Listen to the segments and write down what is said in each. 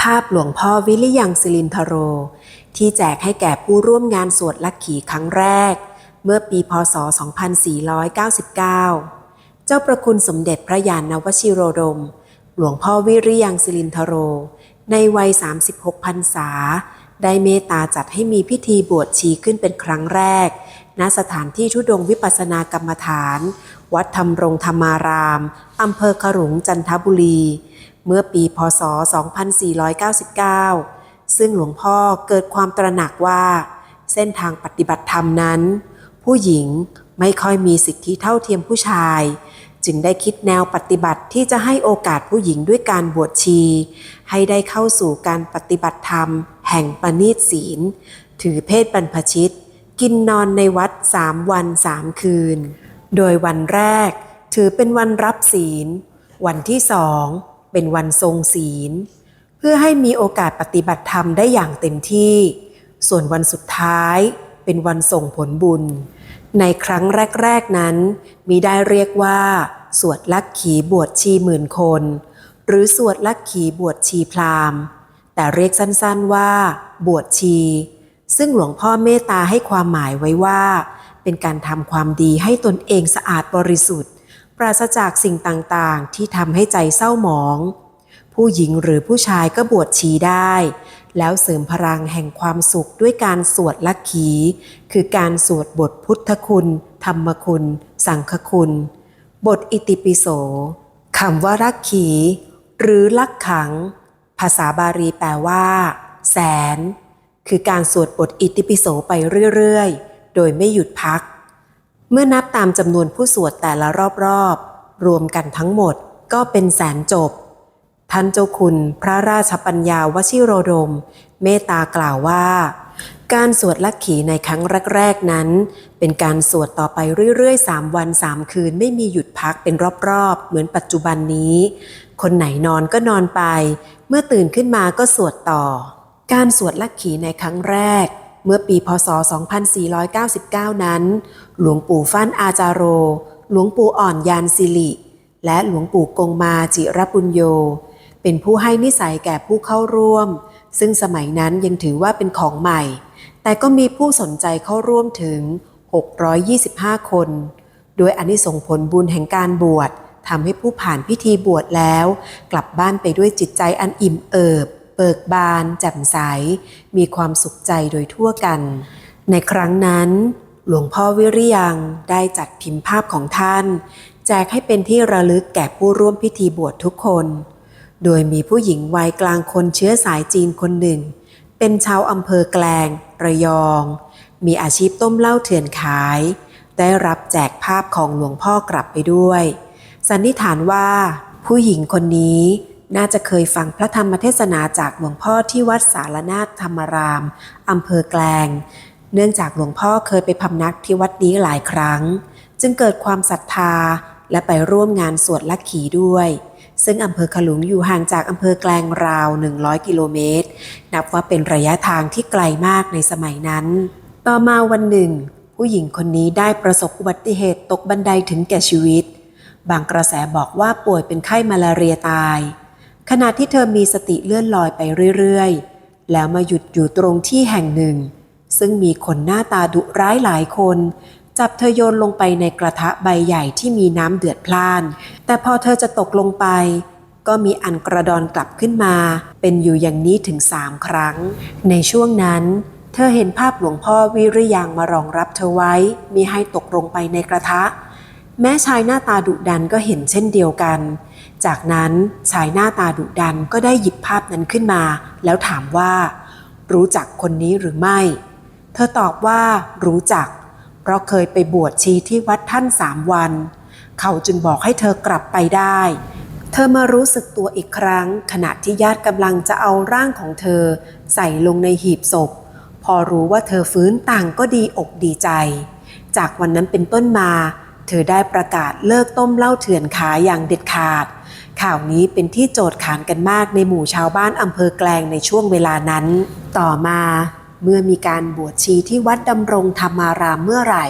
ภาพหลวงพ่อวิริยังสิรินทโร ที่แจกให้แก่ผู้ร่วมงานสวดลักขีครั้งแรก เมื่อปีพศ 2499 เจ้าประคุณสมเด็จพระยานนวชิโรดม หลวงพ่อวิริยังสิรินทโร ในวัย 36 พรรษา ได้เมตตาจัดให้มีพิธีบวชชีขึ้นเป็นครั้งแรก ณ สถานที่ทุดงวิปัสสนากรรมฐาน วัดธรรมรงธรรมาราม อำเภอขลุงจันทบุรี เมื่อปีพศ 2499 ซึ่งหลวงพ่อเกิดความตระหนักว่า เส้นทางปฏิบัติธรรมนั้น ผู้หญิงไม่ค่อยมีสิทธิเท่าเทียมผู้ชาย จึงได้คิดแนวปฏิบัติที่จะให้โอกาสผู้หญิงด้วยการบวชชี ให้ได้เข้าสู่การปฏิบัติธรรม แห่งปณิตศีล ถือเพศบรรพชิต กินนอนในวัดสามวันสามคืน โดยวันแรกถือเป็นวันรับศีล วันที่สอง เป็นวันทรงศีล เพื่อให้มีโอกาสปฏิบัติธรรมได้อย่างเต็มที่ ส่วนวันสุดท้ายเป็นวันส่งผลบุญ ในครั้งแรก ๆ นั้นมีได้เรียกว่า สวดลักขีบวชชีหมื่นคน หรือสวดลักขีบวชชีพราหมณ์ แต่เรียกสั้นๆว่า บวชชี ซึ่งหลวงพ่อเมตตาให้ความหมายไว้ว่า เป็นการทำความดีให้ตนเองสะอาดบริสุทธิ์ ปราศจากสิ่งต่างๆ ที่ทำให้ใจเศร้าหมอง ผู้หญิงหรือผู้ชายก็บวชชีได้ แล้วเสริมพลังแห่งความสุขด้วยการสวดลักขี คือการสวดบทพุทธคุณ ธรรมคุณ สังฆคุณ บทอิติปิโสคำว่าลักขี หรือลักขัง ภาษาบาลีแปลว่า แสน คือการสวดบทอิติปิโสไปเรื่อย ๆ โดยไม่หยุดพัก เมื่อนับตามจำนวนผู้สวดแต่ละรอบๆ รวมกันทั้งหมดก็เป็นแสนจบ ท่านเจ้าคุณพระราชปัญญาวชิโรดม เมตตากล่าวว่า การสวดลักขีในครั้งแรกๆนั้น เป็นการสวดต่อไปเรื่อยๆ 3 วัน 3 คืนไม่มีหยุดพักเป็นรอบๆ เหมือนปัจจุบันนี้ คนไหนนอนก็นอนไป เมื่อตื่นขึ้นมาก็สวดต่อ การสวดลักขีในครั้งแรก เมื่อปีพศ 2499 นั้น หลวงปู่ฟั่นอาจาโร หลวงปู่อ่อนยานสิริ และหลวงปู่กงมาจิรปุญโย เป็นผู้ให้นิสัยแก่ผู้เข้าร่วม ซึ่งสมัยนั้นยังถือว่าเป็นของใหม่ แต่ก็มีผู้สนใจเข้าร่วมถึง 625 คน โดยอนิสงส์ผลบุญแห่งการบวชทำให้ผู้ผ่านพิธีบวชแล้ว กลับบ้านไปด้วยจิตใจอันอิ่มเอิบ เบิกบาน แจ่มใส มีความสุขใจโดยทั่วกัน ในครั้งนั้น หลวงพ่อวิริยังได้จัดพิมพ์ภาพของท่าน แจกให้เป็นที่ระลึกแก่ผู้ร่วมพิธีบวชทุกคน โดยมีผู้หญิงวัยกลางคนเชื้อสายจีนคนหนึ่ง เป็นชาวอำเภอแกลง ระยอง มีอาชีพต้มเหล้าเถื่อนขาย ได้รับแจกภาพของหลวงพ่อกลับไปด้วย สันนิษฐานว่า ผู้หญิงคนนี้ น่าจะเคยฟังพระธรรมเทศนาจากหลวงพ่อที่วัดสารนาถธรรมรามอำเภอแกลง เนื่องจากหลวงพ่อเคยไปพำนักที่วัดนี้หลายครั้ง จึงเกิดความศรัทธาและไปร่วมงานสวดลักขีด้วย ซึ่งอำเภอขลุงอยู่ห่างจากอำเภอแกลงราว 100 กิโลเมตร นับว่าเป็นระยะทางที่ไกลมากในสมัยนั้น ต่อมาวันหนึ่ง ผู้หญิงคนนี้ได้ประสบอุบัติเหตุตกบันไดถึงแก่ชีวิต บางกระแสบอกว่าป่วยเป็นไข้มาลาเรียตาย ขณะที่เธอมีสติเลื่อนลอยไปเรื่อยๆ แล้วมาหยุดอยู่ตรงที่แห่งหนึ่ง ซึ่งมีคนหน้าตาดุร้ายหลายคน จับเธอโยนลงไปในกระทะใบใหญ่ที่มีน้ำเดือดพล่าน แต่พอเธอจะตกลงไป ก็มีอันกระดอนกลับขึ้นมา เป็นอยู่อย่างนี้ถึงสามครั้ง ในช่วงนั้น เธอเห็นภาพหลวงพ่อวิริยังมารองรับเธอไว้มีให้ตกลงไปในกระทะ แม้ชายหน้าตาดุดันก็เห็นเช่นเดียวกัน จากนั้นชายหน้าตาดุดันก็ได้หยิบภาพนั้นขึ้นมา แล้วถามว่า รู้จักคนนี้หรือไม่ เธอตอบว่ารู้จัก เพราะเคยไปบวชชีที่วัดท่านสามวัน เขาจึงบอกให้เธอกลับไปได้ เธอมารู้สึกตัวอีกครั้ง ขณะที่ญาติกำลังจะเอาร่างของเธอ ใส่ลงในหีบศพ พอรู้ว่าเธอฟื้นต่างก็ดีอกดีใจ จากวันนั้นเป็นต้นมาเธอได้ประกาศเลิกต้มเหล้าเถื่อนขายอย่างเด็ดขาด ข่าวนี้เป็นที่โจทย์ขานกันมากในหมู่ชาวบ้านอำเภอแกลงในช่วงเวลานั้น ต่อมาเมื่อมีการบวชชีที่วัดดำรงธรรมารามเมื่อไหร่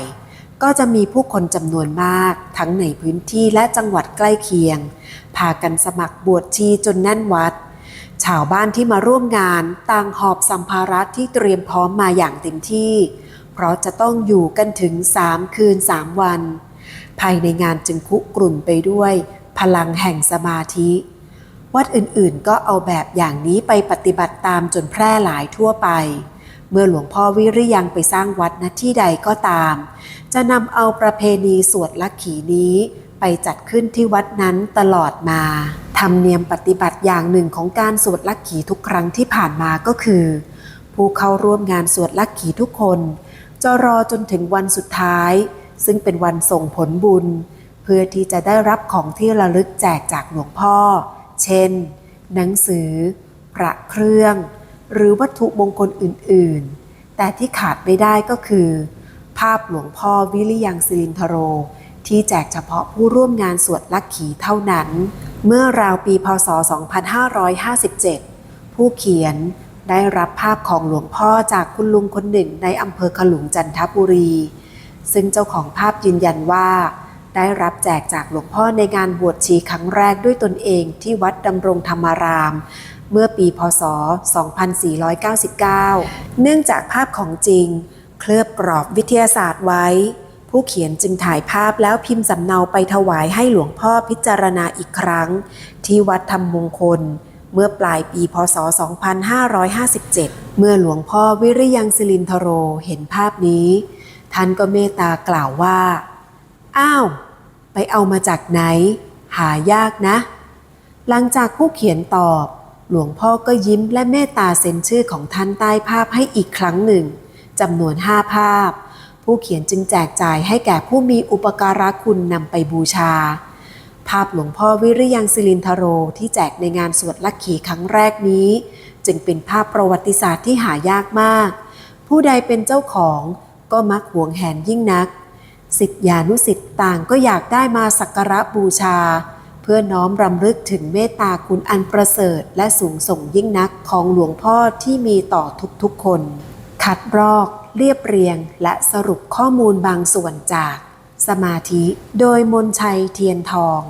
ก็จะมีผู้คนจำนวนมาก ทั้งในพื้นที่และจังหวัดใกล้เคียง พากันสมัครบวชชีจนแน่นวัด ชาวบ้านที่มาร่วมงานต่างหอบสัมภาระที่เตรียมพร้อมมาอย่างเต็มที่ เพราะจะต้องอยู่กันถึง3คืน3วัน ภายในงานจึงคุกรุ่นไปด้วย พลังแห่งสมาธิ วัดอื่นๆก็เอาแบบอย่างนี้ไปปฏิบัติตามจนแพร่หลายทั่วไป เมื่อหลวงพ่อวิริยังไปสร้างวัดณที่ใดก็ตาม จะนำเอาประเพณีสวดลักขีนี้ไปจัดขึ้นที่วัดนั้นตลอดมา ธรรมเนียมปฏิบัติอย่างหนึ่งของการสวดลักขีทุกครั้งที่ผ่านมาก็คือ ผู้เข้าร่วมงานสวดลักขีทุกคน จะรอจนถึงวันสุดท้าย ซึ่งเป็นวันส่งผลบุญ เพื่อที่จะได้รับของที่ระลึกแจกจากหลวงพ่อ เช่น หนังสือ พระเครื่อง หรือวัตถุมงคลอื่น ๆ แต่ที่ขาดไม่ได้ก็คือ ภาพหลวงพ่อวิริยังสิรินทโร ที่แจกเฉพาะผู้ร่วมงานสวดลักขีเท่านั้น เมื่อราวปีพศ 2557 ผู้เขียนได้รับภาพของหลวงพ่อจากคุณลุงคนหนึ่งในอำเภอขลุงจันทบุรี ซึ่งเจ้าของภาพยืนยันว่า ได้รับแจกจากหลวงพ่อในงานบวชชีครั้งแรกด้วยตนเองที่วัดดำรงธรรมาราม เมื่อปีพศ 2499 เนื่องจากภาพของจริง เคลือบกรอบวิทยาศาสตร์ไว้ ผู้เขียนจึงถ่ายภาพแล้วพิมพ์สำเนาไปถวายให้หลวงพ่อพิจารณาอีกครั้ง ที่วัดธรรมมงคล เมื่อปลายปีพศ 2557 เมื่อหลวงพ่อวิริยังสิรินทโรเห็นภาพนี้ ท่านก็เมตตากล่าวว่าอ้าว ไปเอามาจากไหน หายากนะ หลังจากผู้เขียนตอบ หลวงพ่อก็ยิ้มและเมตตาเซ็นชื่อของท่านใต้ภาพให้อีกครั้งหนึ่งจำนวนห้าภาพ ผู้เขียนจึงแจกจ่ายให้แก่ผู้มีอุปการะคุณนำไปบูชา ภาพหลวงพ่อวิริยังสิรินทโรที่แจกในงานสวดลักขีครั้งแรกนี้ จึงเป็นภาพประวัติศาสตร์ที่หายากมาก ผู้ใดเป็นเจ้าของก็มักหวงแหนยิ่งนัก สิทธิานุสิทธิ์ต่างก็อยากได้มาสักการะบูชา เพื่อน้อมรำลึกถึงเมตตาคุณอันประเสริฐ และสูงส่งยิ่งนักของหลวงพ่อที่มีต่อทุกๆคน คัดรอก เรียบเรียง และสรุปข้อมูลบางส่วนจาก สมาธิ โดยมนชัยเทียนทอง